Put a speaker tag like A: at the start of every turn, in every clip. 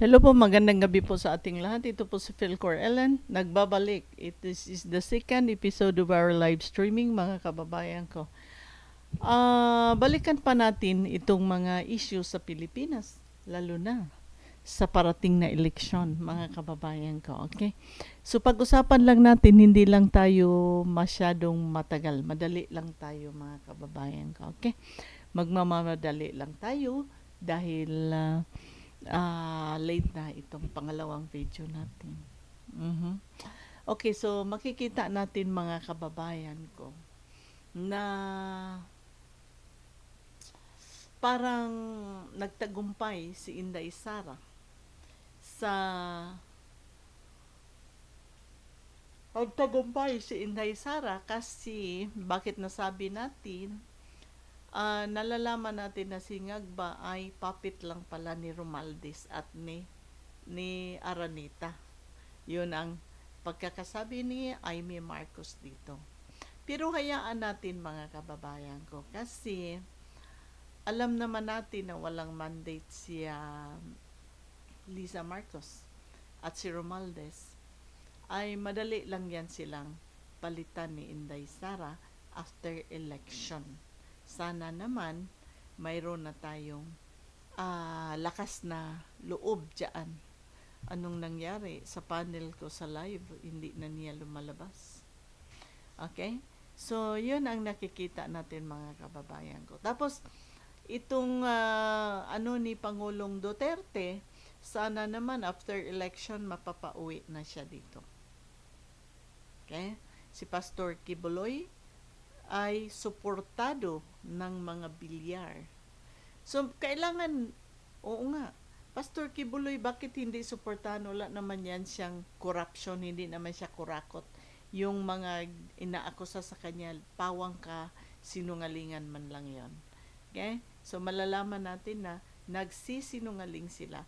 A: Hello po, magandang gabi po sa ating lahat. Ito po si Philcor Ellen. Nagbabalik. It is, is the second episode of our live streaming, mga kababayan ko. Ah, balikan pa natin itong mga issues sa Pilipinas, lalo na sa parating na eleksyon, mga kababayan ko. Okay? So pag-usapan lang natin, hindi lang tayo masyadong matagal. Madali lang tayo, mga kababayan ko. Okay? Magmamamadali lang tayo dahil ah, ah, late na itong pangalawang video natin. Mhm. Okay, so makikita natin mga kababayan ko na parang nagtagumpay si Inday Sara sa nagtagumpay si Inday Sara kasi bakit nasabi natin Ah, nalalaman natin na si Ngagba ay puppet lang pala ni Romaldes at ni ni Aranita. Yun ang pagkakasabi ni Aimee Marcos dito. Pero hayaan natin mga kababayan ko kasi alam naman natin na walang mandate si ah, Lisa Marcos at si Romaldes ay madali lang yan silang palitan ni Inday Sara after election sana naman mayroon na tayong ah, lakas na loob dyan. Anong nangyari sa panel ko sa live, hindi na niya lumalabas. Okay? So, yun ang nakikita natin mga kababayan ko. Tapos, itong ah, ano ni Pangulong Duterte, sana naman after election mapapauwi na siya dito. Okay? Si Pastor Kibuloy, ay suportado ng mga bilyar. So, kailangan, oo nga, Pastor Kibuloy, bakit hindi suportado? Wala naman yan siyang corruption, hindi naman siya kurakot. Yung mga inaakusa sa kanya, pawang ka, sinungalingan man lang yon. Okay? So, malalaman natin na nagsisinungaling sila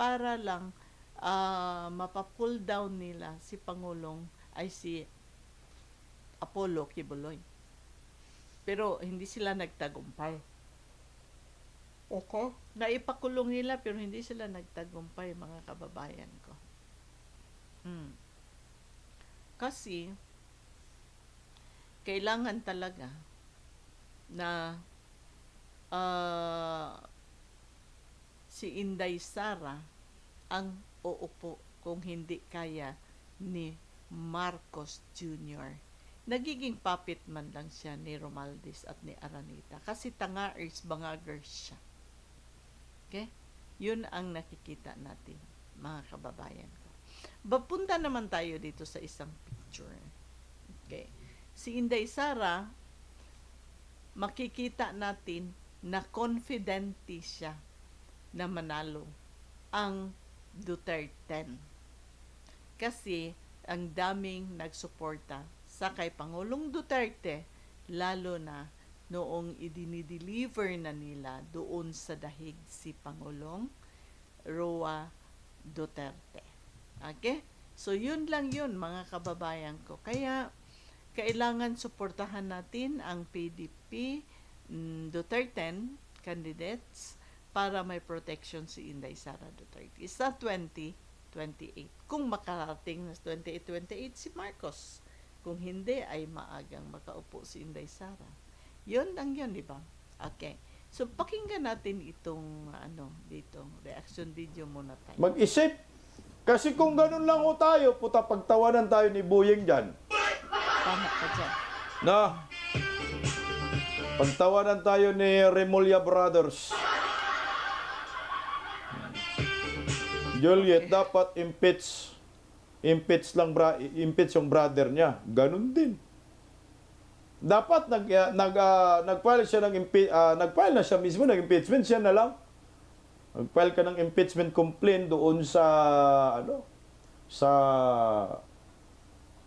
A: para lang ah, mapapull down nila si Pangulong ay si Apollo Kibuloy. Pero hindi sila nagtagumpay. Okay. Naipakulong nila pero hindi sila nagtagumpay mga kababayan ko. Hmm. Kasi kailangan talaga na ah, si Inday Sara ang uupo kung hindi kaya ni Marcos Jr nagiging puppet man lang siya ni Romaldes at ni Aranita kasi tanga-ers bangagers siya. Okay? Yun ang nakikita natin, mga kababayan ko. Bapunta naman tayo dito sa isang picture. Okay. Si Inday Sara, makikita natin na confidente siya na manalo ang Duterte. Kasi ang daming nagsuporta sa kay Pangulong Duterte, lalo na noong idinideliver na nila doon sa dahig si Pangulong Roa Duterte. Okay? So, yun lang yun, mga kababayan ko. Kaya, kailangan suportahan natin ang PDP mm, Duterte candidates para may protection si Inday Sara Duterte sa 2028. Kung makarating na 2028 si Marcos. Kung hindi, ay maagang makaupo si Inday Sara. Yun lang yun, di ba? Okay. So, pakinggan natin itong, ano, dito, reaction video muna tayo.
B: Mag-isip. Kasi kung ganun lang ho tayo, puta pagtawanan tayo ni Buyeng dyan.
A: Tama ka dyan.
B: Na, pagtawanan tayo ni Remulla Brothers. Juliet, dapat impeach. Impeach lang, bra, impeach yung brother niya. Ganun din. Dapat nag, uh, nag, uh, nag-file siya ng impe- uh, nag-file na siya mismo ng impeachment siya na lang. Nag-file ka ng impeachment complaint doon sa ano sa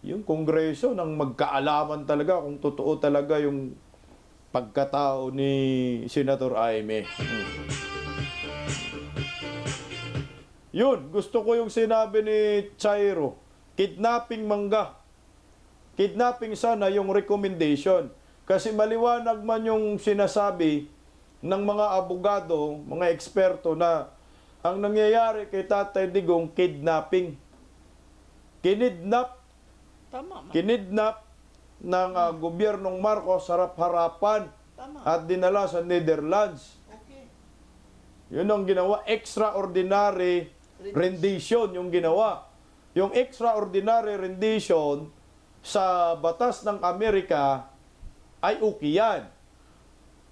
B: yung kongreso nang magkaalaman talaga kung totoo talaga yung pagkatao ni Senator Aime. Hmm. Yun, gusto ko yung sinabi ni Chairo, kidnapping mangga. Kidnapping sana yung recommendation. Kasi maliwanag man yung sinasabi ng mga abogado, mga eksperto na ang nangyayari kay Tatay Digong, kidnapping. Kinidnap,
A: Tama man.
B: kinidnap ng ah, gobyernong Marcos harap-harapan at dinala sa Netherlands.
A: Okay.
B: Yun ang ginawa, extraordinary rendition yung ginawa. Yung extraordinary rendition sa batas ng Amerika ay okay yan.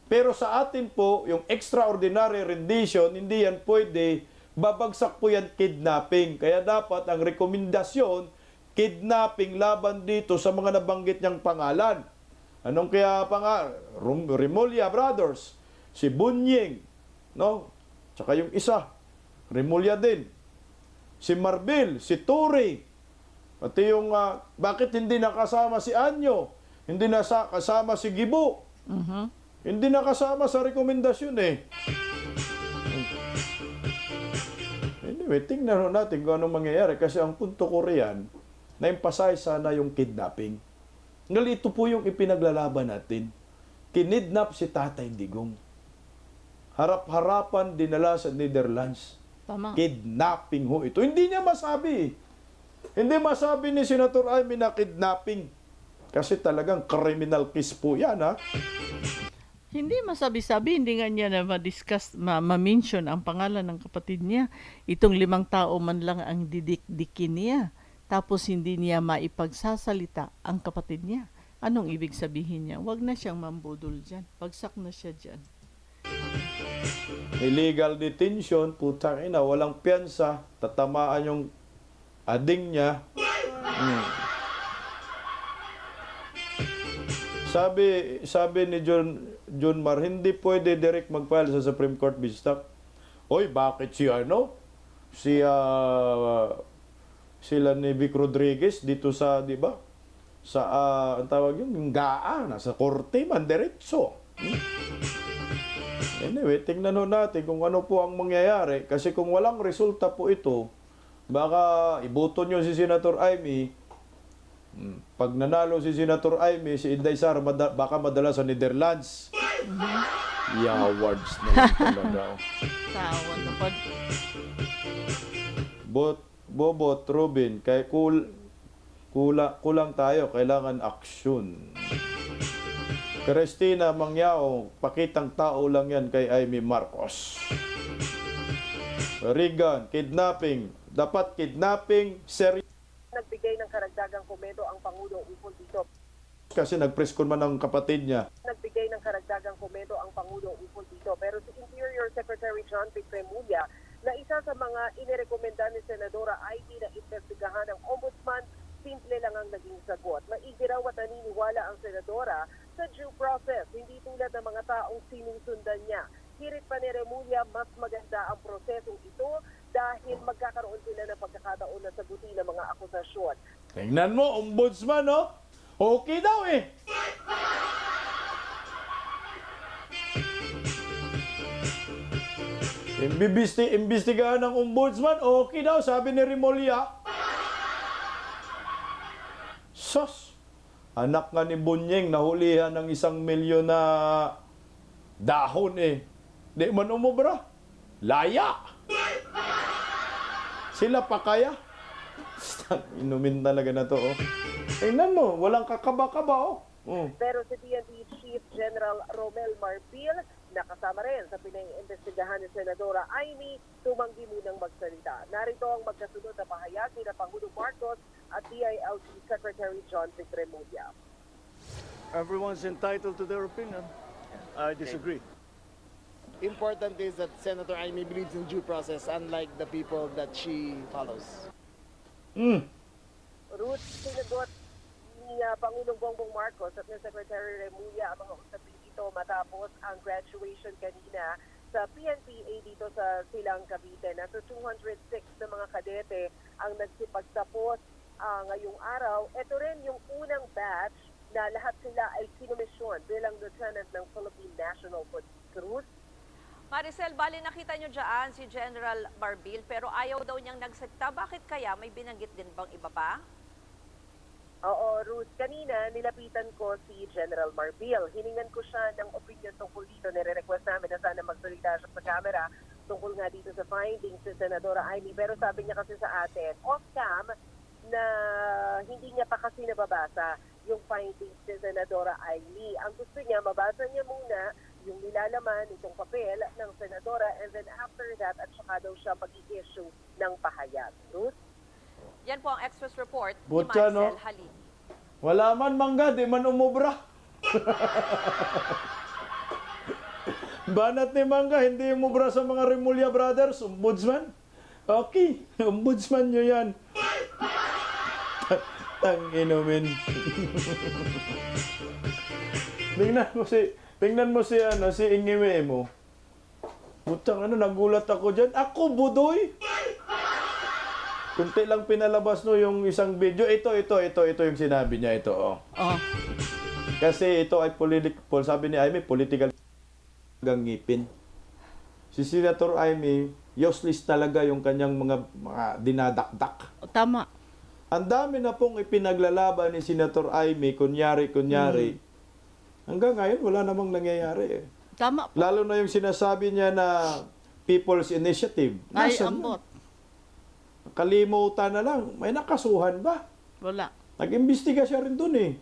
B: Pero sa atin po, yung extraordinary rendition, hindi yan pwede, babagsak po yan kidnapping. Kaya dapat ang rekomendasyon, kidnapping laban dito sa mga nabanggit niyang pangalan. Anong kaya pa nga? Rum- Remulla Brothers, si Bunying, no? Tsaka yung isa, Remulla din. Si Marbil, si Turi. Pati yung, ah, bakit hindi nakasama si Anyo? Hindi nasa kasama si Gibo?
A: Mhm.
B: Hindi nakasama sa rekomendasyon eh. Anyway, tingnan natin kung anong mangyayari kasi ang punto ko riyan, na-emphasize sana yung kidnapping. Ngal ito po yung ipinaglalaban natin. Kinidnap si Tatay Digong. Harap-harapan dinala sa Netherlands.
A: Tama.
B: Kidnapping ho ito. Hindi niya masabi. Hindi masabi ni Senator Amy na kidnapping. Kasi talagang criminal case po yan ha.
A: Hindi masabi-sabi, hindi nga niya na ma-discuss, ma- ma-mention ang pangalan ng kapatid niya. Itong limang tao man lang ang didikdikin niya. Tapos hindi niya maipagsasalita ang kapatid niya. Anong ibig sabihin niya? Huwag na siyang mambudol dyan. Pagsak na siya dyan.
B: Illegal detention, putang ina, walang piyansa, tatamaan yung ading niya. Hmm. Sabi sabi ni John John Mar, hindi pwede direct mag-file sa Supreme Court Bistak. Oy, bakit si ano? Si ah, sila ni Vic Rodriguez dito sa, di ba? Sa, ah, ang tawag yun, yung GAA, nasa korte man, diretso. Anyway, tingnan ho natin kung ano po ang mangyayari. Kasi kung walang resulta po ito, baka iboto nyo si Senator Amy. Hmm, Pag nanalo si Senator Amy, si Inday Sara mada- baka madala sa Netherlands. Yawards na lang talaga. oh.
A: Na.
B: Bot, Bobot, Robin, kay kul, kula, kulang tayo, kailangan aksyon. Christina Mangyao, pakitang tao lang yan kay Amy Marcos. Regan, kidnapping. Dapat kidnapping, serious
C: nagbigay ng karagdagang komento ang Pangulong ukol dito.
B: kasi nag-press con man ng kapatid niya.
C: Nagbigay ng karagdagang komento ang Pangulong ukol dito. Pero si Interior Secretary John Petremulya na isa sa mga inirekomenda ni Senadora Ivy na investigahan ng Ombudsman, simple lang ang naging sagot. Maigi raw at naniniwala ang Senadora sa due process, hindi tulad ng mga taong sinusundan niya. Hirit pa ni Remulla, mas maganda ang prosesong ito dahil magkakaroon sila ng pagkakataon na sagutin ng mga akusasyon.
B: Tingnan mo, ombudsman, no? Okay daw eh. Imbibesti, imbestigahan ng ombudsman, okay daw, sabi ni Rimolya. Sos, anak nga ni Bunyeng, nahulihan ng isang milyon na dahon eh. Di man umubra. Laya. Sila pa kaya? Inumin talaga na to, oh. Tingnan mo, walang kakaba-kaba, oh. Oh.
C: Pero si PNP Chief General Romel Marbil, nakasama rin sa pinaimbestigahan ni Senadora Amy, tumanggi munang magsalita. Narito ang magkasunod na pahayag ni na Pangulong Marcos at DILG Secretary John Petremulya.
D: Everyone's entitled to their opinion. I disagree.
E: important is that Senator Amy believes in due process, unlike the people that she follows.
B: Mm.
C: Ruth, sinagot ni uh, Pangulong Bongbong Marcos at ni Secretary Remulla ang mga usapin ito matapos ang graduation kanina sa PNPA dito sa Silang Cavite. Nasa 206 na mga kadete ang nagsipagtapos ah, ngayong araw. Ito rin yung unang batch na lahat sila ay kinomisyon bilang lieutenant ng Philippine National Police. Cruz,
F: Maricel, bali nakita nyo dyan si General Barbil pero ayaw daw niyang nagsalita. Bakit kaya? May binanggit din bang iba pa?
C: Oo, Ruth. Kanina, nilapitan ko si General Marbil. Hiningan ko siya ng opinion tungkol dito. Nire-request namin na sana magsalita siya sa camera tungkol nga dito sa findings ni Senadora Amy. Pero sabi niya kasi sa atin, off-cam, na hindi niya pa kasi nababasa yung findings ni Senadora Amy. Ang gusto niya, mabasa niya muna yung nilalaman itong papel ng Senadora and then after that, at saka daw siya mag-issue ng pahayag. Ruth?
F: Yan po ang Express Report ni
B: Butya,
F: Marcel
B: no?
F: Halim.
B: Wala man mangga, di man umubra. Banat ni Mangga, hindi umubra sa mga Remulla Brothers, ombudsman. Okay, ombudsman nyo yan. Tang inumin. tingnan mo si, tingnan mo si, ano, si Ingiwe mo. Butang ano, nagulat ako dyan. Ako, budoy! Kunti lang pinalabas no yung isang video. Ito, ito, ito, ito yung sinabi niya. Ito, oh.
A: Oh.
B: Kasi ito ay political, sabi ni Amy, political hanggang ngipin. Si Senator Amy, useless talaga yung kanyang mga, mga dinadakdak.
A: Tama.
B: Ang dami na pong ipinaglalaban ni Senator Amy, kunyari, kunyari. Hanggang ngayon, wala namang nangyayari eh.
A: Tama po.
B: Lalo na yung sinasabi niya na People's Initiative.
A: Ay, ambot.
B: na? Kalimutan na lang. May nakasuhan ba?
A: Wala.
B: Nag-imbestiga siya rin dun eh.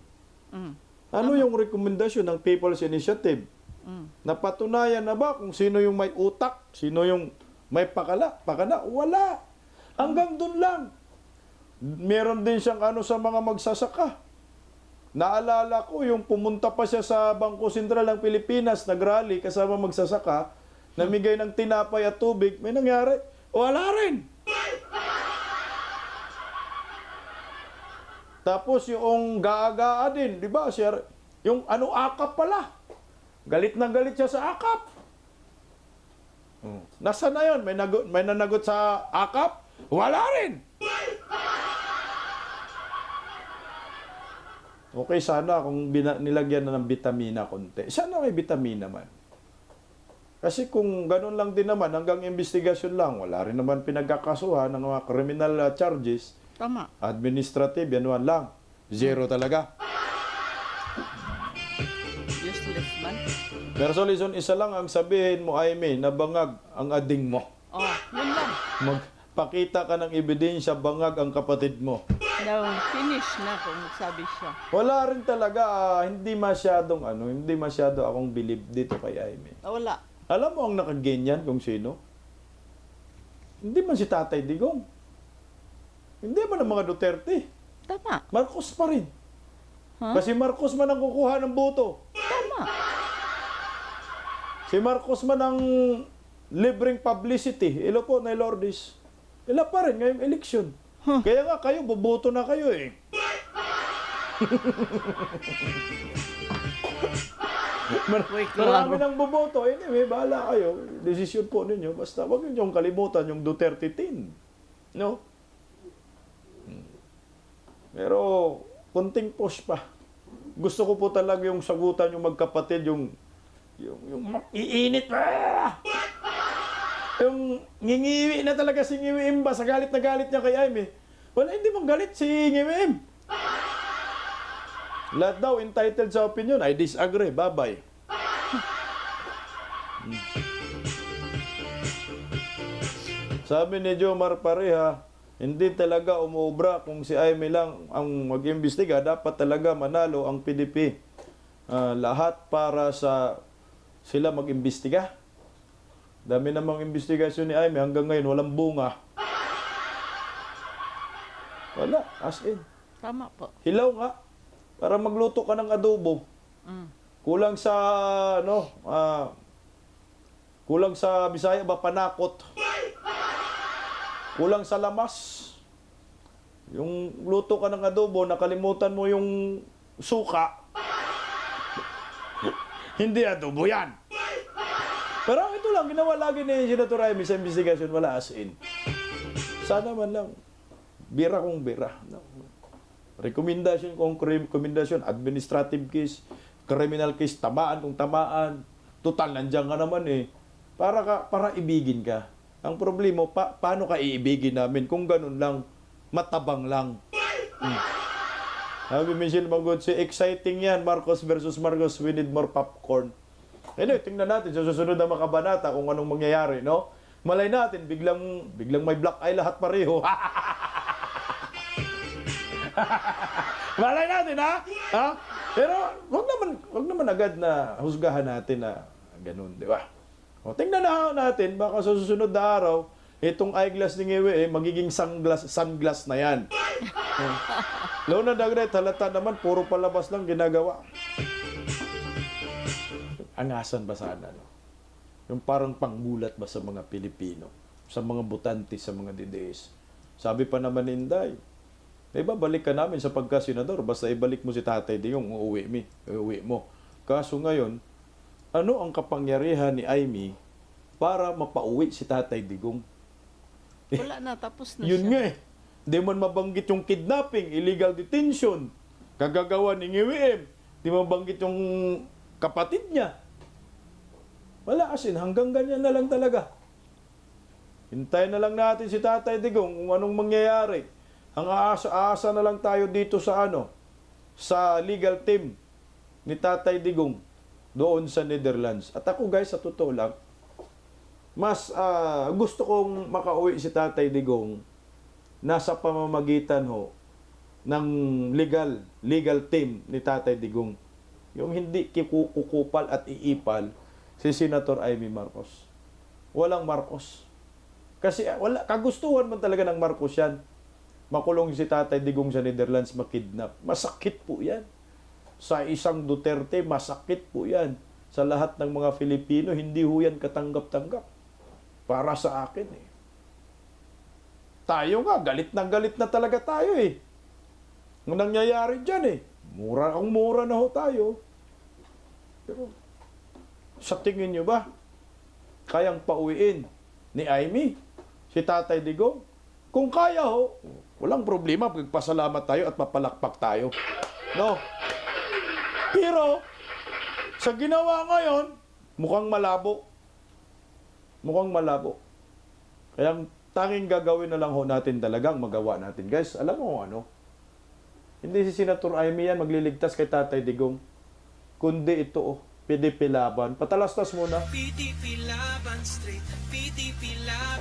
A: Mm.
B: Ano yung rekomendasyon ng People's Initiative?
A: Mm.
B: Napatunayan na ba kung sino yung may utak? Sino yung may pakala? Pakala? Wala. Hanggang dun lang. Meron din siyang ano sa mga magsasaka. Naalala ko yung pumunta pa siya sa Bangko Sentral ng Pilipinas, nagrally kasama magsasaka, namigay ng tinapay at tubig, may nangyari? Wala rin. Tapos yung gaagaa din, di ba? Siya, yung ano akap pala. Galit na galit siya sa akap. Nasa na yun? May, nagot, may nanagot sa akap? Wala rin. Okay sana kung bina, nilagyan na ng bitamina konti. Sana may bitamina man. Kasi kung ganun lang din naman, hanggang investigasyon lang, wala rin naman pinagkakasuhan ng mga criminal charges.
A: Tama.
B: Administrative, yan man lang. Zero talaga.
A: Useless man.
B: Pero Solison, isa lang ang sabihin mo, Aimee, na bangag ang ading mo.
A: Oh, yun lang.
B: Magpakita ka ng ebidensya, bangag ang kapatid mo.
A: Now, finish na kung sabi siya.
B: Wala rin talaga, ah, hindi masyadong ano, hindi masyado akong believe dito kay Aimee.
A: Ah, wala.
B: Alam mo ang nakaganyan kung sino? Hindi man si Tatay Digong. Hindi man ang mga Duterte.
A: Tama.
B: Marcos pa rin.
A: Ha?
B: Kasi Marcos man ang kukuha ng boto.
A: Tama.
B: Si Marcos man ang libreng publicity. Ilo po na Lourdes. Ila pa rin ngayong eleksyon. Kaya nga kayo, boboto na kayo eh. Mar- Marami nang boboto. Anyway, bahala kayo. Desisyon po ninyo. Basta wag niyo kalimutan yung Duterte tin. No? Pero, kunting push pa. Gusto ko po talaga yung sagutan yung magkapatid, yung yung, yung iinit pa. Yung ngingiwi na talaga si Ngiwi Imba sa galit na galit niya kay Aimee. Wala, hindi mong galit si Ngiwi Im. Lahat daw entitled sa opinion. I disagree. Bye-bye. Hmm. Sabi ni Jomar Pareha, hindi talaga umuobra kung si Aimee lang ang mag-imbestiga. Dapat talaga manalo ang PDP. Ah, lahat para sa sila mag-imbestiga. Dami namang investigasyon ni Aimee. Hanggang ngayon, walang bunga. Wala. As in.
A: Tama po.
B: Hilaw nga. Para magluto ka ng adobo.
A: Mm.
B: Kulang sa, ano, ah, kulang sa Bisaya ba, panakot. Kulang sa lamas. Yung luto ka ng adobo, nakalimutan mo yung suka. Hindi adobo yan. Pero ito lang, ginawa lagi ni Senator Raimi sa investigation, wala as in. Sana man lang, bira kong bira. No? Rekomendasyon kung rekomendasyon, administrative case, criminal case, tamaan kung tamaan. Total, nandiyan ka naman eh. Para, ka, para ibigin ka. Ang problema, pa, paano ka iibigin namin kung ganun lang, matabang lang. Hmm. Sabi Michelle Magotsi, exciting yan, Marcos versus Marcos, we need more popcorn. Anyway, tingnan natin sa susunod na makabanata kung anong mangyayari, no? Malay natin, biglang, biglang may black eye lahat pareho. Malay natin, ha? ha? Pero, wag naman, wag naman agad na husgahan natin na ganun, di ba? O, tingnan na natin, baka sa susunod na araw, itong eyeglass ni Ngewe, eh, magiging sunglass, sunglass na yan. Lona Dagret, halata naman, puro palabas lang ginagawa. Angasan ba sana, no? Yung parang panggulat ba sa mga Pilipino, sa mga butante, sa mga DDS. Sabi pa naman ni Inday, eh balik ka namin sa pagkasenador, basta ibalik mo si tatay di yung uuwi, mi, uuwi mo. Kaso ngayon, ano ang kapangyarihan ni Aimee para mapauwi si tatay Digong?
A: Wala na, tapos na
B: Yun
A: siya.
B: nga eh. Di man mabanggit yung kidnapping, illegal detention, kagagawa ni NGWM. Di mabanggit yung kapatid niya. Wala asin, hanggang ganyan na lang talaga. Hintayin na lang natin si Tatay Digong kung anong mangyayari. Ang aasa-asa na lang tayo dito sa ano, sa legal team ni Tatay Digong doon sa Netherlands. At ako guys, sa totoo lang, mas ah, gusto kong makauwi si Tatay Digong nasa pamamagitan ho ng legal legal team ni Tatay Digong. Yung hindi kukupal at iipal si Senator Amy Marcos. Walang Marcos. Kasi ah, wala kagustuhan man talaga ng Marcos yan. Makulong si Tatay Digong sa Netherlands makidnap. Masakit po 'yan. Sa isang Duterte, masakit po 'yan. Sa lahat ng mga Filipino, hindi ho yan katanggap-tanggap. Para sa akin eh. Tayo nga, galit na galit na talaga tayo eh. Ang nangyayari dyan eh. Mura ang mura na ho tayo. Pero, sa tingin nyo ba, kayang pauwiin ni Amy, si Tatay Digong? Kung kaya ho, walang problema, magpasalamat tayo at papalakpak tayo. No? Pero, sa ginawa ngayon, mukhang malabo. Mukhang malabo. Kaya ang tanging gagawin na lang ho natin talagang magawa natin. Guys, alam mo ano? Hindi si Senator Amy yan magliligtas kay Tatay Digong. Kundi ito, oh, PDP laban. Patalastas muna.
G: PTP Laban Street, PTP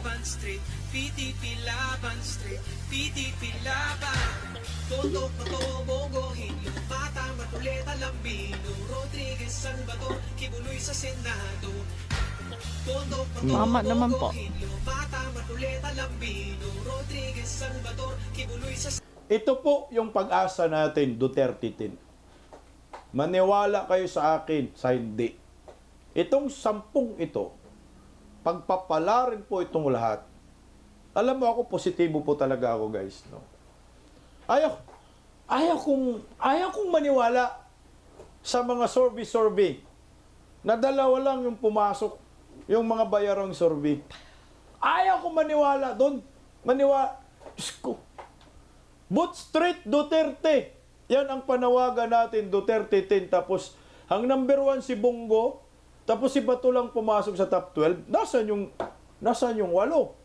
G: Laban Street, PTP Laban Street, PTP Laban. Toto, Pato, Bongo, Hinyo, Mata, Matuleta, Lambino, Rodriguez, Salvador, Kibuloy sa Senado. Toto, Pato,
A: Tama naman po.
G: Hinyo, Mata, Matuleta, Lambino, Rodriguez, Salvador, Kibuloy sa
B: Ito po yung pag-asa natin, Duterte tin. Maniwala kayo sa akin, sa hindi. Itong sampung ito, pagpapalarin po itong lahat. Alam mo ako, positibo po talaga ako guys. No? Ayaw, ayaw kong, ayaw kong maniwala sa mga survey-survey na dalawa lang yung pumasok, yung mga bayarang survey. Ayaw kong maniwala doon. Maniwala. Diyos ko, Boot Street Duterte. Yan ang panawagan natin, Duterte 10. Tapos, ang number one si Bongo, tapos si Bato lang pumasok sa top 12. Nasaan yung, nasaan yung walo?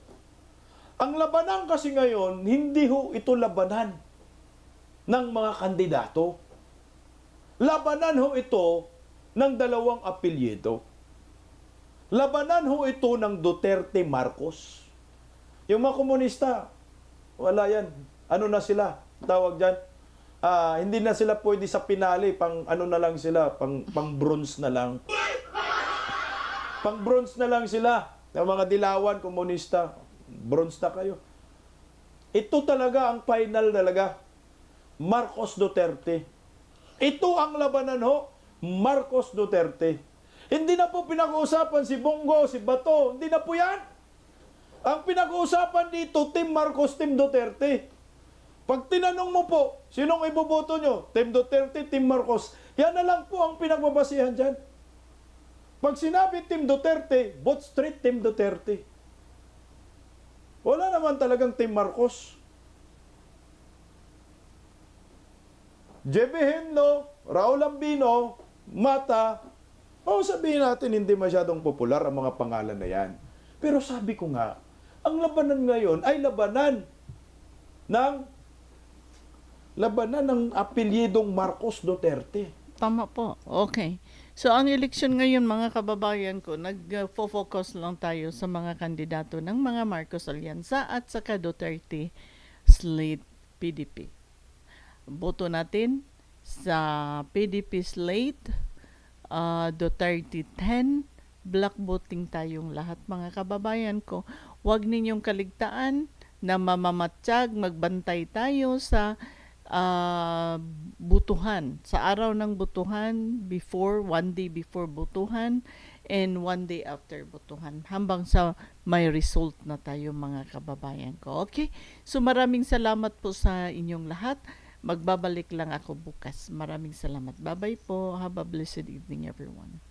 B: Ang labanan kasi ngayon, hindi ho ito labanan ng mga kandidato. Labanan ho ito ng dalawang apelyido. Labanan ho ito ng Duterte Marcos. Yung mga komunista, wala yan. Ano na sila? Tawag dyan. Ah, hindi na sila pwede sa pinali. Pang ano na lang sila. Pang, pang bronze na lang. Pang bronze na lang sila. Yung mga dilawan, komunista. Bronze na kayo. Ito talaga ang final talaga. Marcos Duterte. Ito ang labanan ho. Marcos Duterte. Hindi na po pinag-uusapan si Bongo, si Bato. Hindi na po yan. Ang pinag-uusapan dito, Team Marcos, Team Duterte. Pag tinanong mo po, sinong iboboto nyo? Team Duterte, Team Marcos. Yan na lang po ang pinagbabasihan dyan. Pag sinabi Team Duterte, Bot Street, Team Duterte. Wala naman talagang Team Marcos. JB Henlo, Raul Ambino, Mata, o sabihin natin hindi masyadong popular ang mga pangalan na yan. Pero sabi ko nga, ang labanan ngayon ay labanan ng labanan ng apelyidong Marcos Duterte.
A: Tama po. Okay. So, ang eleksyon ngayon, mga kababayan ko, nag-focus lang tayo sa mga kandidato ng mga Marcos Alyansa at saka Duterte slate PDP. Boto natin sa PDP slate, uh, Duterte 10, black voting tayong lahat mga kababayan ko. Huwag ninyong kaligtaan na mamamatsyag, magbantay tayo sa ah, butuhan. Sa araw ng butuhan, before, one day before butuhan, and one day after butuhan. Hambang sa may result na tayo mga kababayan ko. Okay? So maraming salamat po sa inyong lahat. Magbabalik lang ako bukas. Maraming salamat. Bye-bye po. Have a blessed evening everyone.